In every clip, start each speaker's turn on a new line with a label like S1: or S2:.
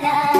S1: da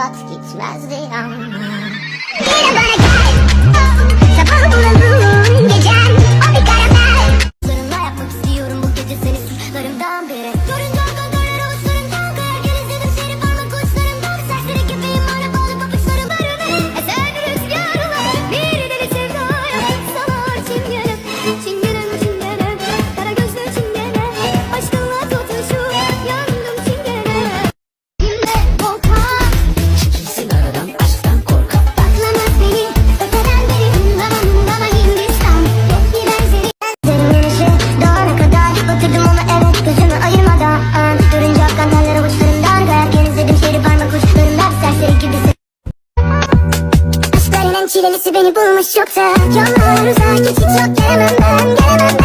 S1: tat gitmezdi ama Geri bana gel. Sabah bulalım gecen. O bir karamel. Yanımda yapmak istiyorum bu gece seni suçlarımdan
S2: biri
S1: çilesi beni bulmuş yoksa. Yollar uzak hiç yok gelemem ben gelemem.